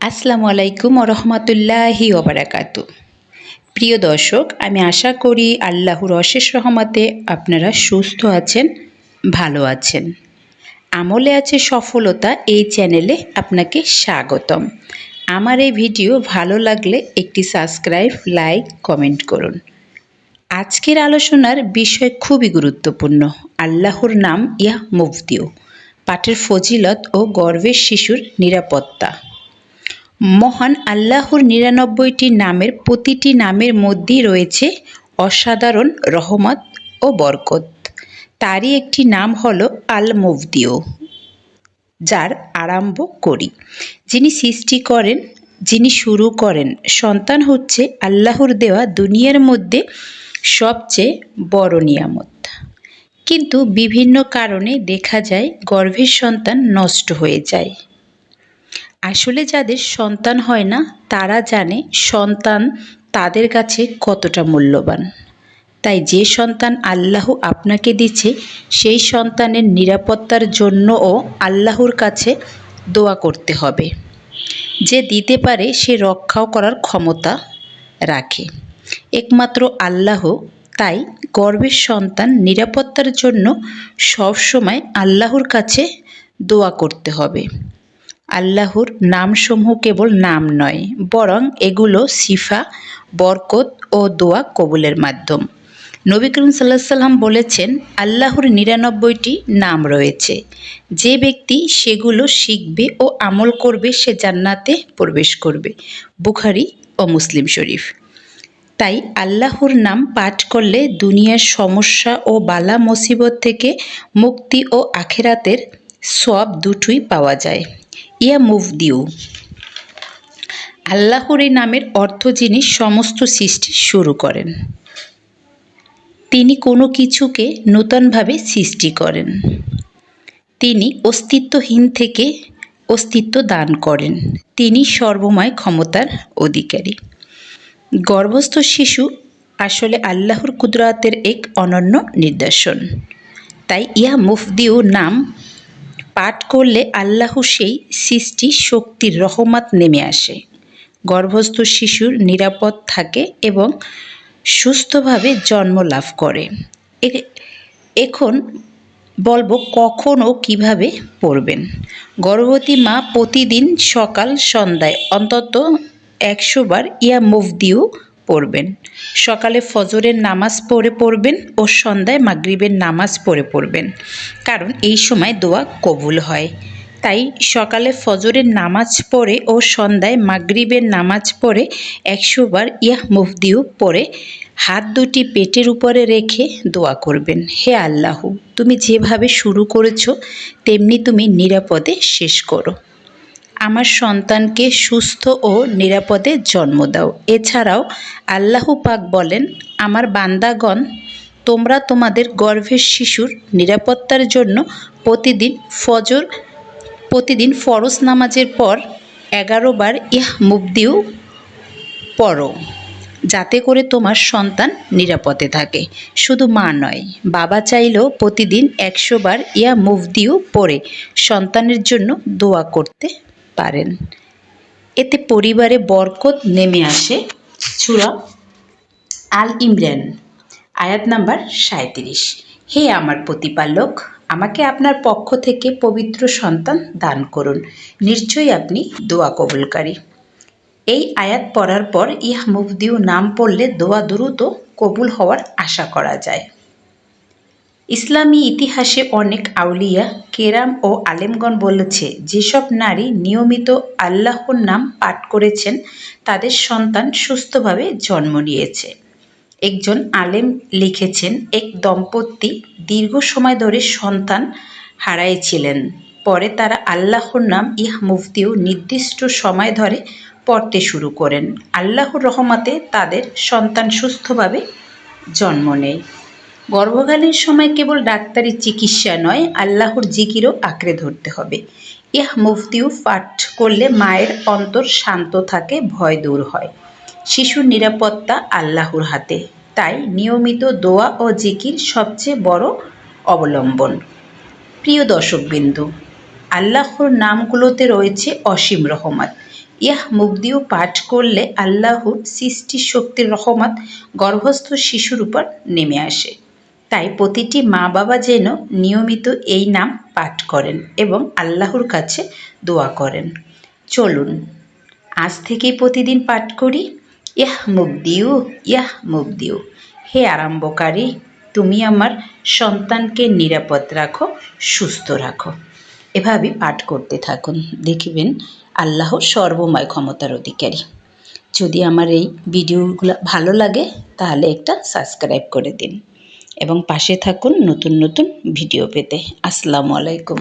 আসসালামু আলাইকুম রহমতুল্লাহি ওবরাকাতু প্রিয় দর্শক, আমি আশা করি আল্লাহর অশেষ রহমতে আপনারা সুস্থ আছেন, ভালো আছেন। আমলে আছে সফলতা এই চ্যানেলে আপনাকে স্বাগতম। আমার এই ভিডিও ভালো লাগলে একটি সাবস্ক্রাইব, লাইক, কমেন্ট করুন। আজকের আলোচনার বিষয় খুবই গুরুত্বপূর্ণ, আল্লাহর নাম ইয়া মুফতিও পাঠের ফজিলত ও গর্ভের শিশুর নিরাপত্তা। মহান আল্লাহর নিরানব্বইটি নামের প্রতিটি নামের মধ্যেই রয়েছে অসাধারণ রহমত ও বরকত। তারই একটি নাম হল আল মুফদিও যার আরম্ভ করি। যিনি সৃষ্টি করেন, যিনি শুরু করেন, সন্তান হচ্ছে আল্লাহর দেওয়া দুনিয়ার মধ্যে সবচেয়ে বড় নিয়ামত। কিন্তু বিভিন্ন কারণে দেখা যায় গর্ভের সন্তান নষ্ট হয়ে যায়। আসলে যাদের সন্তান হয় না, তারা জানে সন্তান তাদের কাছে কতটা মূল্যবান। তাই যে সন্তান আল্লাহ আপনাকে দিচ্ছে, সেই সন্তানের নিরাপত্তার জন্যও আল্লাহর কাছে দোয়া করতে হবে। যে দিতে পারে, সে রক্ষাও করার ক্ষমতা রাখে। একমাত্র আল্লাহ, তাই গর্বের সন্তান নিরাপত্তার জন্য সবসময় আল্লাহর কাছে দোয়া করতে হবে। আল্লাহর নামসমূহ কেবল নাম নয়, বরং এগুলো সিফা বরকত ও দোয়া কবুলের মাধ্যম। নবী করিম সাল্লাহ সাল্লাম বলেছেন, আল্লাহর নিরানব্বইটি নাম রয়েছে। যে ব্যক্তি সেগুলো শিখবে ও আমল করবে, সে জান্নাতে প্রবেশ করবে। বুখারি ও মুসলিম শরীফ। তাই আল্লাহর নাম পাঠ করলে দুনিয়ার সমস্যা ও বালা মুসিবত থেকে মুক্তি ও আখেরাতের সব দুটোই পাওয়া যায়। ইয়া মুভদিউ আল্লাহর এই নামের অর্থ যিনি সমস্ত সৃষ্টি শুরু করেন। তিনি কোনো কিছুকে নূতনভাবে সৃষ্টি করেন। তিনি অস্তিত্বহীন থেকে অস্তিত্ব দান করেন। তিনি সর্বময় ক্ষমতার অধিকারী। গর্ভস্থ শিশু আসলে আল্লাহর কুদরাতের এক অনন্য নিদর্শন। তাই ইয়া মুফদিউ নাম পাঠ করলে আল্লাহ সেই সৃষ্টি শক্তির রহমত নেমে আসে। গর্ভস্থ শিশুর নিরাপদ থাকে এবং সুস্থভাবে জন্ম লাভ করে। এখন বলব কখন ও কীভাবে পড়বেন? গর্ভবতী মা প্রতিদিন সকাল, সন্ধ্যায় অন্তত একশো বার ইয়া মুফদিও পড়বেন। সকালে ফজরের নামাজ পড়ে পড়বেন ও সন্ধ্যায় মাগরিবের নামাজ পড়ে পড়বেন। কারণ এই সময় দোয়া কবুল হয়। তাই সকালে ফজরের নামাজ পড়ে ও সন্ধ্যায় মাগরিবের নামাজ পড়ে একশো বার ইয়াহ মুফদিউ পড়ে হাত দুটি পেটের উপরে রেখে দোয়া করবেন। হে আল্লাহ, তুমি যেভাবে শুরু করেছ, তেমনি তুমি নিরাপদে শেষ করো। আমার সন্তানকে সুস্থ ও নিরাপদে জন্ম দাও। এছাড়াও আল্লাহ পাক বলেন, আমার বান্দাগণ, তোমরা তোমাদের গর্ভের শিশুর নিরাপত্তার জন্য প্রতিদিন ফজর, প্রতিদিন ফরজ নামাজের পর এগারো বার ইহ মুবদিও পড়ো, যাতে করে তোমার সন্তান নিরাপদে থাকে। শুধু মা নয়, বাবা চাইলেও প্রতিদিন একশো বার ইয়া মুভদিও পড়ে। সন্তানের জন্য দোয়া করতে পারেন। এতে পরিবারে বরকত নেমে আসে। সুরা আল ইমরান, আয়াত নাম্বার সাঁত্রিশ হে আমার প্রতিপালক, আমাকে আপনার পক্ষ থেকে পবিত্র সন্তান দান করুন। নিশ্চয়ই আপনি দোয়া কবুলকারী। এই আয়াত পড়ার পর ইহ মুফদিউ নাম পড়লে দোয়া দ্রুত কবুল হওয়ার আশা করা যায়। ইসলামী ইতিহাসে অনেক আউলিয়া, কেরাম ও আলেমগণ বলেছে, যেসব নারী নিয়মিত আল্লাহর নাম পাঠ করেছেন, তাদের সন্তান সুস্থভাবে জন্ম নিয়েছে। একজন আলেম লিখেছেন, এক দম্পতি দীর্ঘ সময় ধরে সন্তান হারাইছিলেন। পরে তারা আল্লাহর নাম ইহ মুফতিও নির্দিষ্ট সময় ধরে পড়তে শুরু করেন। আল্লাহর রহমাতে তাদের সন্তান সুস্থভাবে জন্ম নেয়। গর্ভকালীন সময় কেবল ডাক্তারি চিকিৎসা নয়, আল্লাহর জিকিরও আঁকড়ে ধরতে হবে। ইহ মুফতিও পাঠ করলে মায়ের অন্তর শান্ত থাকে, ভয় দূর হয়। শিশুর নিরাপত্তা আল্লাহর হাতে। তাই নিয়মিত দোয়া ও জিকির সবচেয়ে বড় অবলম্বন। প্রিয় দর্শকবিন্দু, আল্লাহর নামগুলোতে রয়েছে অসীম রহমত। ইয়াহ মুবদিও পাঠ করলে আল্লাহর সৃষ্টি শক্তির রহমত গর্ভস্থ শিশুর উপর নেমে আসে। তাই প্রতিটি মা বাবা যেন নিয়মিত এই নাম পাঠ করেন এবং আল্লাহর কাছে দোয়া করেন। চলুন, আজ থেকেই প্রতিদিন পাঠ করি। Yeah মুবদিউ yeah মুবদিউ। হে আরম্ভকারী তুমি আমার সন্তানকে নিরাপদ রাখো, সুস্থ রাখো। এভাবে পাঠ করতে থাকুন। দেখবেন আল্লাহ সর্বময় ক্ষমতার অধিকারী। যদি আমার এই ভিডিওগুলো ভালো লাগে, তাহলে একটা সাবস্ক্রাইব করে দিন। এবং পাশে থাকুন নতুন নতুন ভিডিও পেতে। আসসালামু আলাইকুম।